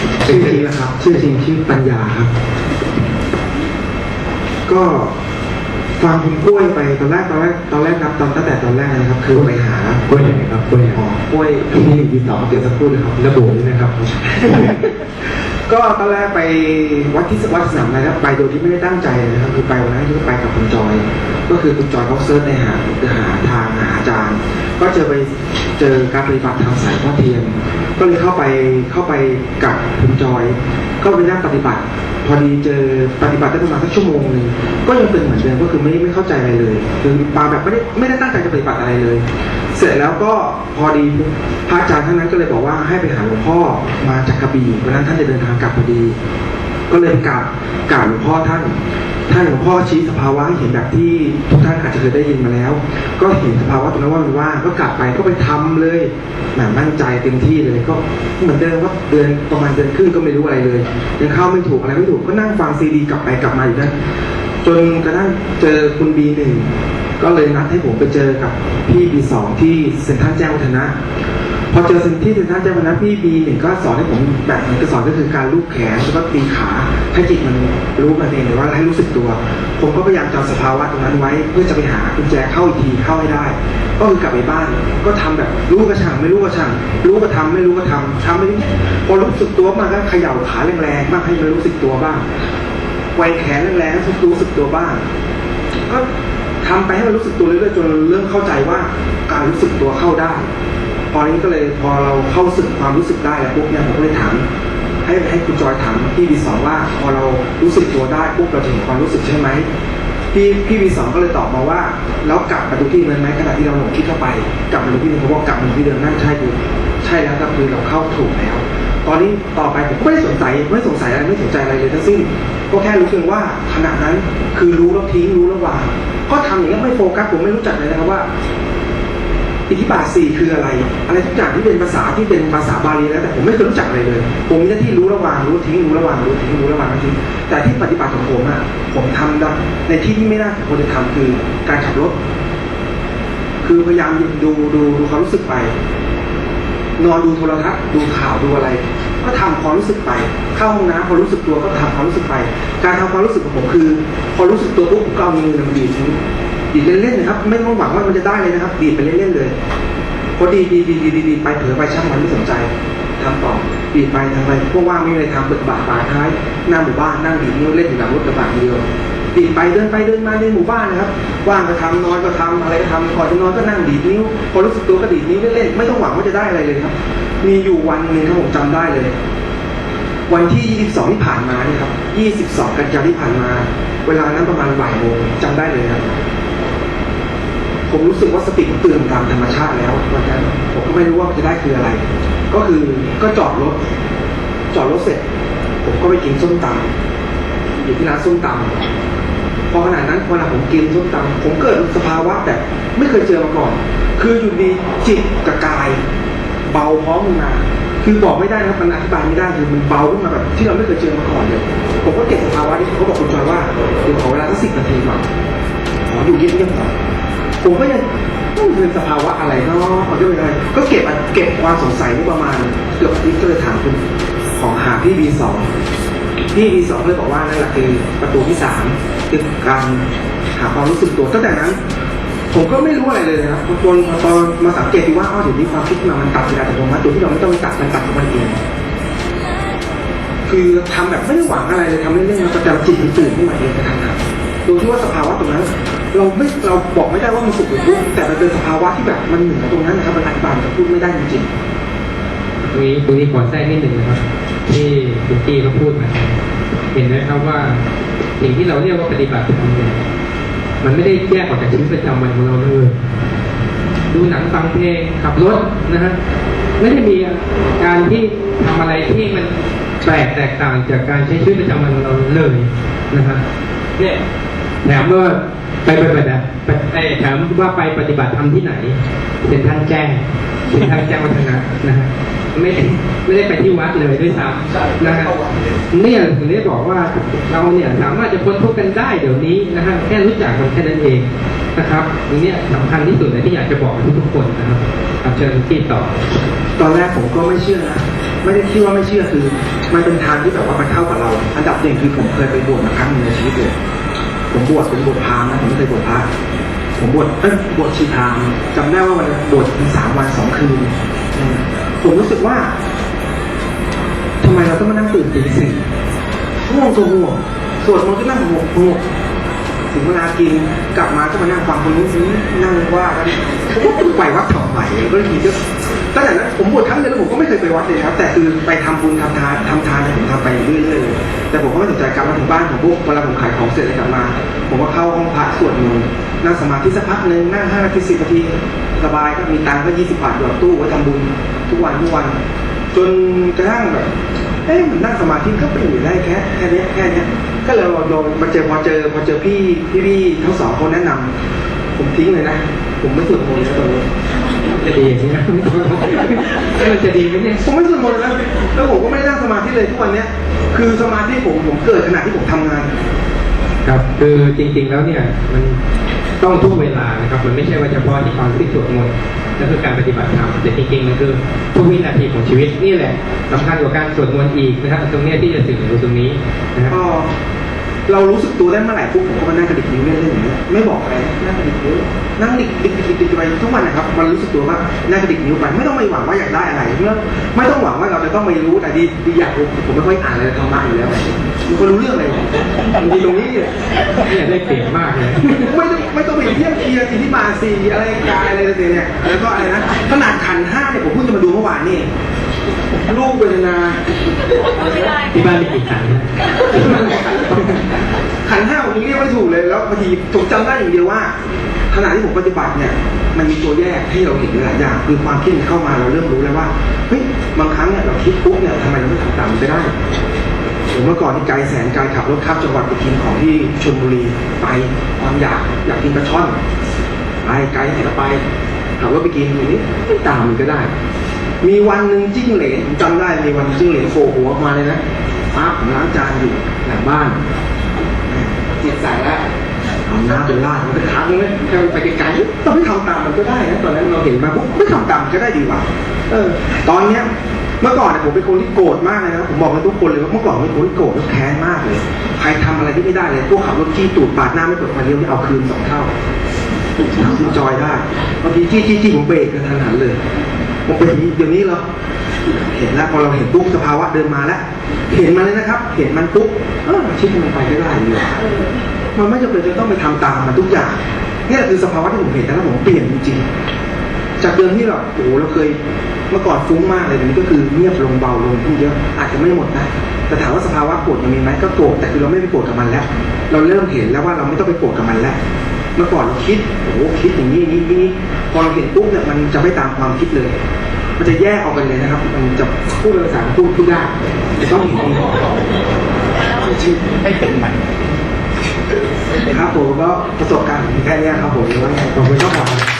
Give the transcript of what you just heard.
นี้ก็เป็นเป็ชื่นอจริงนะครับชื่อจริงชื่อปัญญาครับ ก็ฟังคุณกล้วยไปตอนแรกตอนแรกตอนแรกนับตอนตั้งแต่ตอนแรกนะครับ คือไปหากล้วยไหนครับกล้วยไหนอ๋อกล้วยที่หนึ่งที่สองเดี๋ยวสักครู่นะครับระบุนี่นะครับ ก็ตอนแรกไปวัดที่วัดสนามนะครับไปโดยที่ไม่ได้ตั้งใจนะครับคือไปวันนั้นที่ไปกับคุณจอย ก็คือคุณจอยเขาเซิร์ชในหาหาทางหาอาจารย์ ก็เจอไปเจอการปฏิบัติทางสายพ่อเทียนก็เลยเข้าไปเข้าไปกับคุณจอย ก็ไปนั่งปฏิบัติ พอดีเจอปฏิบัติได้ประมาณสักชั่วโมงหนึ่งก็ยังเป็นเหมือนเดิมก็คือไม่ไม่เข้าใจอะไรเลย คือปาแบบไม่ได้ไม่ได้ตั้งใจจะปฏิบัติอะไรเลย เสร็จแล้วก็พอดีพระอาจารย์ท่านนั้นก็เลยบอกว่าให้ไปหาหลวงพ่อมาจากกระบี่วันนั้นท่านจะเดินทางกลับพอดี ก็เลยกราบกราบหลวงพ่อท่านท่านหลวงพ่อชี้สภาวะให้เห็นแบบที่ทุกท่านอาจจะเคยได้ยินมาแล้ว ก็เห็นสภาวะตรงนั้นว่ามันว่างก็กลับไปก็ไปทำเลยแหมมั่นใจเต็มที่เลย ก็เหมือนเดิมว่าเดือนประมาณเดือนครึ่งก็ไม่รู้อะไรเลยยังเข้าไม่ถูกอะไรไม่ถูกก็นั่งฟังซีดีกลับไปกลับมาอยู่นั่นจนกระทั่งเจอคุณบีหนึ่งก็เลยนัดให้ผมไปเจอกับพี่บีสองที่เซ็นทรัลแจ้งวัฒนะ พอเจอสิ่งที่เซ็นทรัลเจ้าพนักพี่บีหนึ่งก็สอนให้ผมแบบหมือนกับสอนก็คือการลูบแขนแล้วก็ตีขาให้จิตมันรู้มันเองหรือว่าให้รู้สึกตัว ผมก็พยายามจำสภาวะตรงนั้นไว้ เพื่อจะไปหากุญแจเข้าอีกทีเข้าให้ได้ ก็คือกลับไปบ้าน ก็ทำแบบรู้ก็ช่างไม่รู้ก็ช่างรู้ก็ทำไม่รู้ก็ทำทำไปเรื่อยๆพอรู้สึกตัวมาก็เขย่าขาแรงๆบ้างให้มันรู้สึกตัวบ้างไวแขนแรงๆให้รู้สึกตัวบ้างก็ทำไปให้มันรู้สึกตัวเรื่อยๆจนเริ่มเข้าใจว่าการรู้สึกตัวเข้าได้ พอนี้ก็เลยพอเราเข้าสึกความรู้สึกได้แล้วปุ๊บเนี่ยผมก็เลยถามให้ให้คุณจอยถามพี่วีสองว่าพอเรารู้สึกตัวได้ปุ๊บเราจะเห็นความรู้สึกใช่ไหมพี่พี่วีสองก็เลยตอบมาว่าแล้วกลับมาดูที่เดิมไหมขณะที่เราหลงคิดเข้าไปกลับมาดูที่เดิมเขาบอกกลับมาดูที่เดิมนั่นใช่คือใช่แล้วครับคือเราเข้าถูกแล้ว ตอนนี้ต่อไปผมก็ไม่ได้สนใจไม่สงสัยอะไรไม่สนใจอะไรเลยทั้งสิ้นก็แค่รู้เพียงว่าขณะนั้นคือรู้แล้วทิ้งรู้แล้ววางก็ทำอย่างนี้ไม่โฟกัสผมไม่รู้จักเลยนะครับว่า อิทธิบาทสี่คืออะไร อะไรทุกอย่างที่เป็นภาษาที่เป็นภาษาบาลีแล้วแต่ผมไม่เคยรู้จักอะไรเลย ผมมีหน้าที่รู้ระวางรู้ทิ้งรู้ระวางรู้ทิ้งรู้ระวางทิ้งแต่ที่ปฏิบัติของผมอะผมทำในที่ที่ไม่น่าควรจะทำคือการขับรถ คือพยายามดูดูดูความรู้สึกไป นอนดูโทรทัศน์ดูข่าวดูอะไร ก็ทำความรู้สึกไป เข้าห้องน้ำพอรู้สึกตัวก็ทำความรู้สึกไป การทำความรู้สึกของผมคือ พอรู้สึกตัวปุ๊บก็เอามือมันดีดนิ้ว ดีดเล่นๆนะครับ ไม่ต้องหวังว่ามันจะได้เลยนะครับ ดีดไปเล่นๆเลยพอดีดีดีดีดีดีไปเผลอไปช่างมันไม่สนใจทำต่อดีดไปทำไปพวกว่างไม่มีอะไรทำเปิดกระบะฝาท้ายหน้าหมู่บ้านนั่งดีดนิ้วเล่นอยู่หลังรถกระบะเดียวดีดไปเดินไปเดินมาในหมู่บ้านนะครับว่างก็ทำนอนก็ทำอะไรก็ทำก่อนจะนอนก็นั่งดีดนิ้วพอรู้สึกตัวก็ดีดนิ้วเล่นๆไม่ต้องหวังว่าจะได้อะไรเลยครับ มีอยู่วันหนึ่งครับผมจำได้เลย วันที่ 22 ที่ผ่านมานี่ครับ 22 กันยายนที่ผ่านมา เวลานั้นประมาณบ่ายโมงจำได้เลยครับ ผมรู้สึกว่าสติผมตื่นตามธรรมชาติแล้ววันนั้นผมก็ไม่รู้ว่ามันจะได้คืออะไร ก็คือก็จอดรถ จอดรถเสร็จ ผมก็ไปกินส้มตำอยู่ที่ร้านส้มตำพอขนาดนั้นเวลาผมกินส้มตำผมเกิดสภาวะแบบไม่เคยเจอมาก่อน คืออยู่ดีจิตกับกาย เบาพร้อมมาคือบอกไม่ได้นะครับมันอธิบายไม่ได้คือมันเบาขึ้นมาแบบที่เราไม่เคยเจอมาก่อนเลยผมก็เก็บสภาวะนี้เขาบอกคุณจอยว่าเดี๋ยวขอเวลาสักสิบนาทีก่อนขออยู่เงียบๆก่อน ผมก็ยังเป็นสภาวะอะไรเนาะขอด้วยอะไรก็เก็บเก็บความสงสัยนี่ประมาณเกือบอาทิตย์ก็เลยถามคุณของหาพี่บีสองพี่บีสองเลยบอกว่านั่นแหละคือประตูที่สามคือการหาความรู้สึกตัวตั้งแต่นั้นผมก็ไม่รู้อะไรเลยนะครับจนตอนมาสังเกตดูว่าอ้าวเดี๋ยวนี้ความคิดมามันตัดเวลาแต่ตรงนั้นตัวที่เราไม่ต้องไปตัดมันตัดของมันเองคือทำแบบไม่ได้หวังอะไรเลยทำเล่นๆแล้วแต่จิตมันตื่นขึ้นมาเองกระทันหันโดยที่ว่าสภาวะตรงนั้น เราไม่เราบอกไม่ได้ว่ามันสุขหรือทุกข์แต่มันเป็นสภาวะที่แบบมันเหนือตรงนั้นนะครับมันอธิบายมันพูดไม่ได้จริงตรงนี้ตรงนี้ขอแทรกนิดหนึ่งนะครับ ที่คุณกี้เขาพูดมาเห็นไหมครับว่าสิ่งที่เราเรียกว่าปฏิบัติธรรมเนี่ยมันไม่ได้แยกออกจากชีวิตประจำวันของเราเลยดูหนังฟังเพลงขับรถนะฮะไม่ได้มีการที่ทำอะไรที่มันแปลกแตกต่างจากการใช้ชีวิตประจำวันของเราเลยนะฮะเนี่ยแถมว่า ไปไปไปนะไปไปแถมว่าไปปฏิบัติธรรมที่ไหนเป็นท่านแจ้งเป็นท่านแจ้งวัฒนะนะฮะไม่ได้ไม่ได้ไปที่วัดเลยด้วยซ้ำนะฮะเนี่ยถึงได้บอกว่าเราเนี่ยสามารถจะพ้นทุกข์กันได้เดี๋ยวนี้นะฮะแค่รู้จักมันแค่นั้นเองนะครับตรงเนี้ยสำคัญที่สุดเลยที่อยากจะบอกกับทุกๆคนนะครับครับเชิญที่ต่อๆตอนแรกผมก็ไม่เชื่อนะไม่ได้คิดว่าไม่เชื่อคือ มันเป็นทางที่แบบว่ามันเข้ากับเรา อันดับหนึ่งคือผมเคยไปบวชมาครั้งหนึ่งในชีวิตเลย ผมบวชเป็นบวชพราหมณ์นะผมไม่เคยบวชพระผมบวชเอ้ยบวชชีพราหมณ์จำได้ว่าวันบวชสามวันสองคืนผมรู้สึกว่าทำไมเราต้องมานั่งตื่นตีสี่ง่วงก็ง่วงสวดมนต์ก็นั่งง่วงง่วงถึงเวลากินกลับมาก็มานั่งฟังคนนู้นนนี้นั่งว่ากันผมก็ไปวัดทำไมก็ทีก็ ตั้งแต่นั้นผมบวชครั้งเดียวแล้วผมก็ไม่เคยไปวัดเลยครับ แต่คือไปทำบุญทำทานทำทานเนี่ผมทำไปเรื่อยๆแต่ผมก็ไม่สนใจกลับมาถึงบ้านผมปุ๊บเวลาผมขายของเสร็จเลยกลับมา ผมก็เข้าห้องพระสวดมนต์นั่งสมาธิสักพักหนึ่งนั่งห้านาทีสิบนาทีสบายก็มีตังค์ก็ยี่สิบบาทหยอดตู้ไว้ทำบุญทุกวันทุกวัน จนกระทั่งแบบเอ้ยมันนั่งสมาธิก็เป็นอยู่ได้แค่แค่นี้แค่เนี้ยก็เลยลองมาเจอพอเจอพอเจอพี่พี่พี่ทั้งสองคนแนะนำผมทิ้งเลยนะ ผมไม่สวดมนต์แล้วตอนนี้ จะดีอย่างนี้นะเออจะดีไหมเนี่ยผมไม่สวดมนต์แล้วแล้วผมก็ไม่ได้นั่งสมาธิเลยทุกวันเนี้ย คือสมาธิผมผมเกิดขณะที่ผมทำงาน ครับคือจริง ๆแล้วเนี่ยมันต้องทุกเวลานะครับ มันไม่ใช่ว่าเฉพาะที่ตอนที่สวดมนต์นั่นคือการปฏิบัติธรรมแต่จริงๆมันคือทุกวินาทีของชีวิตนี่แหละสำคัญกว่าการสวดมนต์อีกนะครับตรงเนี้ยที่จะสื่อถึงตรงนี้นะครับก็เรารู้สึกตัวได้เมื่อไหร่ปุ๊บผมก็มานั่งกระดิกนิ้วเล่นๆอย่างเงี้ยไม่บอกอะไรนั่งกระดิกนิ้ว นั่งดิกดิกดิกดิกไปทุกวันนะครับ มันรู้สึกตัวว่านั่งกระดิกนิ้วไปไม่ต้องไปหวังว่าอยากได้อะไรไม่ต้องไม่ต้องหวังว่าเราจะต้องไปรู้แต่ดีดีอยากผมไม่ค่อยอ่านอะไรธรรมะอยู่แล้วมันคนรู้เรื่องอะไรบางทีตรงนี้เนี่ยได้เปรียบมากเลยไม่ต้องไม่ต้องไปเทียบเคียงอิทธิบาสีอะไรกายอะไรต่างๆเนี่ยแล้วก็อะไรนะขนาดขันห้าเนี่ยผมเพิ่งจะมาดูเมื่อวานนี่รูปเวทนา ที่บ้านมีกี่ขันนะขันห้าผมยังเรียกไม่ถูกเลยแล้วบางทีผมจำได้อย่างเดียวว่าขณะที่ผมปฏิบัติเนี่ย มันมีตัวแยกให้เราเห็นหลายอย่างคือความคิดเข้ามาเราเริ่มรู้แล้วว่าเฮ้ยบางครั้งเนี่ยเราคิดปุ๊บเนี่ยทำไมเราไม่ทำตามมันไปได้ผมเมื่อก่อนที่ไกลแสนไกลขับรถข้ามจังหวัดไปกินของที่ชลบุรีไปความอยากอยากกินปลาช่อนไปไกลไหนไปขับรถไปกินอย่างนี้ไม่ตามมันก็ได้ มีวันหนึ่งจิ้งเหลนผมจำได้มีวันจิ้งเหลนโผล่หัวออกมาเลยนะป้าผมล้างจานอยู่หลังบ้านจิตใส่แล้วเอาน้ำไปราดมันก็ทักเลยแค่ไปไกลๆต้องไม่ทำตามมันก็ได้นะตอนนั้นเราเห็นมาปุ๊บไม่ทำตามมันก็ได้ดีกว่าเออ ตอนเนี้ยเมื่อก่อนเนี่ยผมเป็นคนที่โกรธมากเลยนะผมบอกกับทุกคนเลยว่าเมื่อก่อนผมเป็นคนที่โกรธและแค้นมากเลย ใครทำอะไรที่ไม่ได้เลยพวกขับรถจี้ตูดปาดหน้าไม่เปิดไฟเลี้ยวนี่เอาคืนสองเท่าเอาคืนจอยได้บางทีจี้จี้จี้ผมเบรกกระทันหันเลย ผมเป็นอย่างนี้เดี๋ยวนี้เหรอเห็นแล้วพอเราเห็นปุ๊บสภาวะเดินมาแล้ว เห็นมันเลยนะครับ เห็นมันปุ๊บเออชิดมันไปได้ได้ดีกว่มันไม่จำเป็นจะต้องไปทำตามมันทุกอย่างนี่คือสภาวะที่ผมเห็นแล้วผมเปลี่ยนจริงๆจากเดิมที่เราโอ้เราเคยเมื่อก่อนฟุ้งมากเลยเดี๋ยวนี้ก็คือเงียบลงเบาลงขึ้นเยอะอาจจะไม่หมดนะแต่ถามว่าสภาวะโกรธยังมีไหมก็โกรธแต่คือเราไม่ไปโกรธกับมันแล้ว เราเริ่มเห็นแล้วว่าเราไม่ต้องไปโกรธกับมันแล้ว มื่อก่อนเราคิดโอ้โหคิดอย่างนี้อย่างนี้อย่างนี้พอเราเห็นปุ๊บเนี่ยมันจะไม่ตามความคิดเลย มันจะแยกออกกันเลยนะครับ มันจะพูดเป็นภาษาพูดพูดได้จะต้องเห็นจริงให้เป็นใหม่ครับผมก็ประสบการณ์แค่เนี้ยครับผมว่าไงขอบคุณครับ